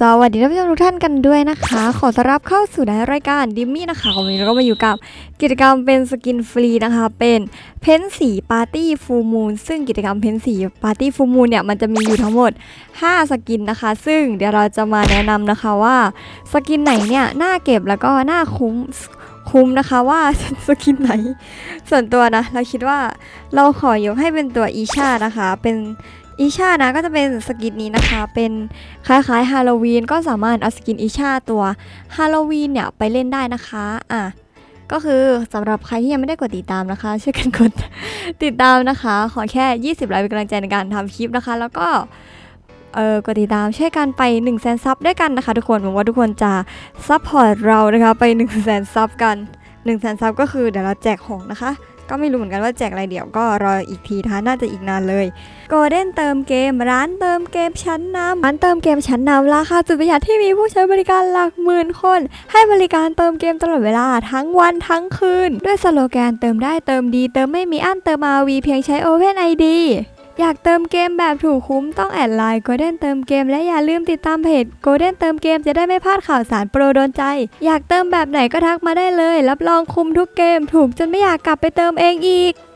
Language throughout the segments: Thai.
สวัสดีท่านผู้ชมทุกท่านกันด้วยนะคะ ขอต้อนรับเข้าสู่ในรายการดิมมี่นะคะวันนี้เราก็มาอยู่กับกิจกรรมเป็นสกินฟรีนะคะ เป็นเพ้นสีปาร์ตี้ฟูมูลซึ่งกิจกรรมเพ้นสีปาร์ตี้ฟูมูลเนี่ยมันจะมีอยู่ทั้งหมด 5 สกินนะคะ ซึ่งเดี๋ยวเราจะมาแนะนำนะคะว่าสกินไหนเนี่ยน่าเก็บแล้วก็น่าคุ้มคุ้มนะคะว่าสกินไหน ส่วนตัวนะ เราคิดว่าเราขอยกให้เป็นตัวอีชานะคะ เป็น อีชานะก็จะเป็นสกินนี้นะคะ เป็นคล้ายๆฮาโลวีนก็สามารถเอาสกินอีชาตัวฮาโลวีนเนี่ยไปเล่นได้นะคะอะก็คือสำหรับใครที่ยังไม่ได้กดติดตามนะคะช่วยกันกดติดตามนะคะ ขอแค่ 20ไลค์เป็นกำลังใจในการทำคลิปนะคะ แล้วก็เออกดติดตามช่วยกันไป1นึ่งแสนซับด้วยกันนะคะ ทุกคนหวังว่าทุกคนจะซัพพอร์ตเรานะคะไป1นึ่งแสนซับกัน1นึ่งแสนซับก็คือเดี๋ยวเราแจกของนะคะ ก็ไม่รู้เหมือนกันว่าแจกอะไรเดี๋ยวก็รออีกทีท่าน่าจะอีกนานเลยโกลเด้นเติมเกม ร้านเติมเกมชั้นนำร้านเติมเกมชั้นนำราคาสุดประหยัดที่มีผู้ใช้บริการหลักหมื่นคน ให้บริการเติมเกมตลอดเวลาทั้งวันทั้งคืน ด้วยสโลแกนเติมได้เติมดี เติมไม่มีอั้นเติมมาวีเพียงใช้ Open ID อยากเติมเกมแบบถูกคุ้มต้องแอดไลน์ Golden เติมเกมและอย่าลืมติดตามเพจ Golden เติมเกมจะได้ไม่พลาดข่าวสารโปรโดนใจ อยากเติมแบบไหนก็ทักมาได้เลย รับรองคุ้มทุกเกม ถูกจนไม่อยากกลับไปเติมเองอีก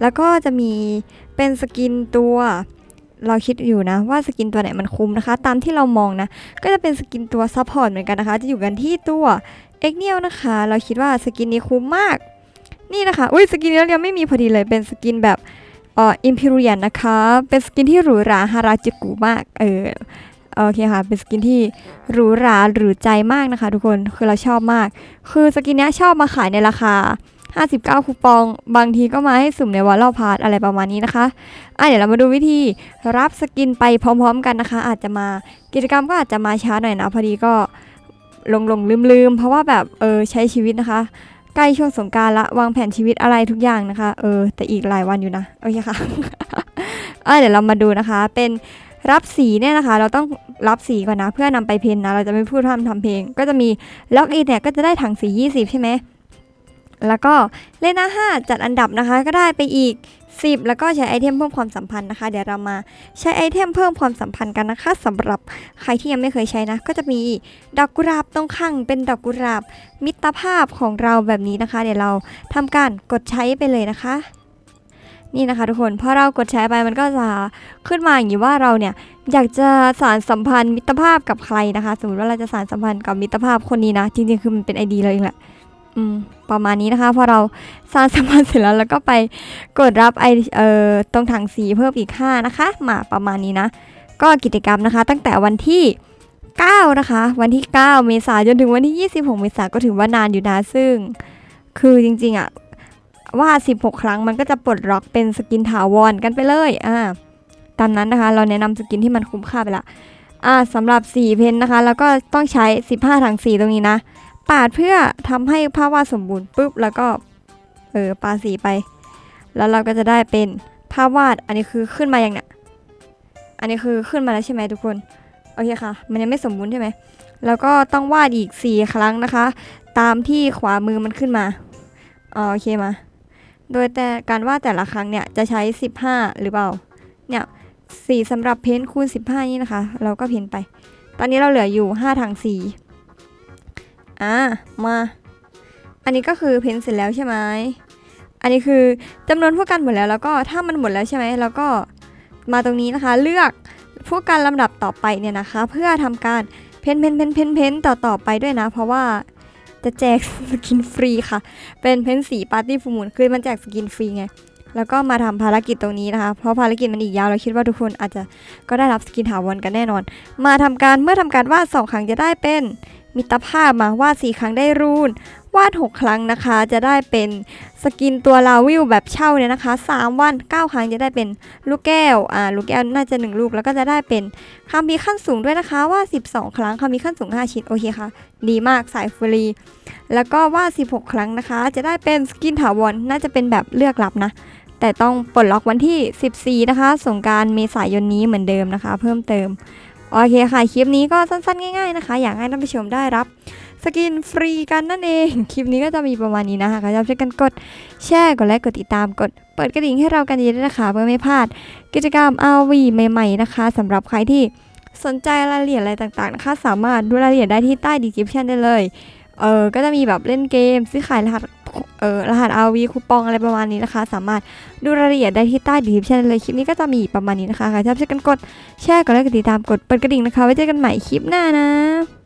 แล้วก็จะมีเป็นสกินตัว เราคิดอยู่นะว่าสกินตัวไหนมันคุ้มนะคะ ตามที่เรามองนะ ก็จะเป็นสกินตัวซัพพอร์ตเหมือนกันนะคะ จะอยู่กันที่ตัวเอ็กเนียลนะคะ เราคิดว่าสกินนี้คุ้มมาก นี่นะคะ อุ้ยสกินนี้เรายังไม่มีพอดีเลย เป็นสกินแบบเอ่ออิมพิเรียนนะคะ เป็นสกินที่หรูหราฮาราจูกุมาก เออโอเคค่ะ เป็นสกินที่หรูหราหรูใจมากนะคะ ทุกคน คือเราชอบมาก คือสกินนี้ชอบมาขายในราคา 59 คูปอง บางทีก็มาให้สุ่มในวอลล์พาร์ทอะไรประมาณนี้นะคะอะเดี๋ยวเรามาดูวิธีรับสกินไปพร้อมๆกันนะคะ อาจจะมากิจกรรมก็อาจจะมาช้าหน่อยนะ พอดีก็หลงหลงลืมลืมๆ เพราะว่าแบบเออใช้ชีวิตนะคะใกล้ช่วงสงการละวางแผนชีวิตอะไรทุกอย่างนะคะ เออ แต่อีกหลายวันอยู่นะโอเคค่ะอะเดี๋ยวเรามาดูนะคะ เป็นรับสีเนี่ยนะคะ เราต้องรับสีก่อนนะ เพื่อนำไปเพ้นนะ เราจะไม่พูดทำทำเพลง ก็จะมีล็อกอินเนี่ยก็จะได้ถังสี 20 ใช่ไหม แล้วก็เล่นหน้า 5 จัดอันดับนะคะก็ได้ไปอีก 10 แล้วก็ใช้ไอเทมเพิ่มความสัมพันธ์นะคะ เดี๋ยวเรามาใช้ไอเทมเพิ่มความสัมพันธ์กันนะคะสำหรับใครที่ยังไม่เคยใช้นะ ก็จะมีดอกกุหลาบตรงข้างเป็นดอกกุหลาบมิตรภาพของเราแบบนี้นะคะ เดี๋ยวเราทำการกดใช้ไปเลยนะคะ นี่นะคะทุกคนพอเรากดใช้ไปมันก็จะขึ้นมาอย่างนี้ว่าเราเนี่ยอยากจะสารสัมพันธ์มิตรภาพกับใครนะคะ สมมติว่าเราจะสารสัมพันธ์กับมิตรภาพคนนี้นะ จริงๆคือมันเป็นไอดีเราเองแหละ ประมาณนี้นะคะ พอเราสร้างสมาธิเสร็จแล้วแล้วก็ไปกดรับไอเอ่อตรงถังสีเพิ่มอีก5นะคะ มาประมาณนี้นะ ก็กิจกรรมนะคะ ตั้งแต่วันที่ 9 นะคะ วันที่ 9 เมษายนจนถึงวันที่ 26 เมษายนก็ถือว่านานอยู่นะซึ่ง คือจริงๆอะว่า 16 ครั้งมันก็จะปลดล็อกเป็นสกินถาวรกันไปเลยอ่าตามนั้นนะคะ เราแนะนำสกินที่มันคุ้มค่าไปละอ่าสำหรับสีเพนนะคะ แล้วก็ต้องใช้ 15ถังสีตรงนี้นะ ปาดเพื่อทำให้ภาพวาดสมบูรณ์ปุ๊บแล้วก็เออปาสีไป แล้วเราก็จะได้เป็นภาพวาดอันนี้คือขึ้นมาอย่างเนี้ยอันนี้คือขึ้นมาแล้วใช่ไหมทุกคนโอเคค่ะ มันยังไม่สมบูรณ์ใช่ไหมแล้วก็ต้องวาดอีก 4 ครั้งนะคะ ตามที่ขวามือมันขึ้นมาอ๋อโอเคมา โดยแต่การวาดแต่ละครั้งเนี่ยจะใช้ 15 หรือเปล่าเนี่ยสีสำหรับเพ้นท์คูณ 15 นี่นะคะ เราก็เพ้นท์ไป ตอนนี้เราเหลืออยู่5ถังสี อ่ามา อันนี้ก็คือเพ้นเสร็จแล้วใช่ไหมอันนี้คือจำนวนพวกกันหมดแล้วแล้วก็ถ้ามันหมดแล้วใช่ไหมแล้วก็มาตรงนี้นะคะ เลือกพวกการลำดับต่อไปเนี่ยนะคะ เพื่อทำการเพ้นเพ้นเพ้นเพ้นเพ้นต่อต่อไปด้วยนะ เพราะว่าจะแจกสกินฟรีค่ะ เป็นเพ้นสีปาร์ตี้ฟูมูลคือมันแจกสกินฟรีไงแล้วก็มาทำภารกิจตรงนี้นะคะ เพราะภารกิจมันอีกยาวเราคิดว่าทุกคนอาจจะก็ได้รับสกินถาวรกันแน่นอน มาทำการเมื่อทำการวาดสองครั้งจะได้เป็น มิตรภาพมาวาดสี่ครั้งได้รูน วาด 6 ครั้งนะคะ จะได้เป็นสกินตัวลาวิลแบบเช่าเนี่ยนะคะ 3 วัน 9 ครั้งจะได้เป็นลูกแก้ว อ่า ลูกแก้วน่าจะ 1 ลูก แล้วก็จะได้เป็นคำมีขั้นสูงด้วยนะคะว่า12 ครั้งคำมีขั้นสูง 5 ชิ้น โอเคค่ะ ดีมากสายฟรี แล้วก็ว่า16 ครั้งนะคะ จะได้เป็นสกินถาวร น่าจะเป็นแบบเลือกรับนะ แต่ต้องปลดล็อกวันที่ 14 นะคะ สงการเมษายนนี้เหมือนเดิมนะคะ เพิ่มเติม โอเคค่ะ คลิปนี้ก็สั้นๆ ง่ายๆนะคะ อยากให้ท่านผู้ชมได้รับสกินฟรีกันนั่นเอง คลิปนี้ก็จะมีประมาณนี้นะคะก็อย่าลืมช่วยกันกดแชร์กดไลค์กดติดตามกด เปิดกระดิ่งให้เรากันเยอะๆด้วยนะคะ เพื่อไม่พลาดกิจกรรม RV ใหม่ ๆ นะคะสำหรับใครที่สนใจรายละเอียดอะไรต่างๆนะคะ สามารถดูรายละเอียดได้ที่ใต้ดีคริปชันได้เลย เออก็จะมีแบบเล่นเกม ซื้อขายรหัสเออรหัส RV คูปองอะไรประมาณนี้นะคะ สามารถดูรายละเอียดได้ที่ใต้ description ได้เลยคลิปนี้ก็จะมีประมาณนี้นะคะใครชอบช่วยกันกดแชร์กดไลค์กดติดตามกดเปิดกระดิ่งนะคะไว้เจอกันใหม่คลิปหน้านะ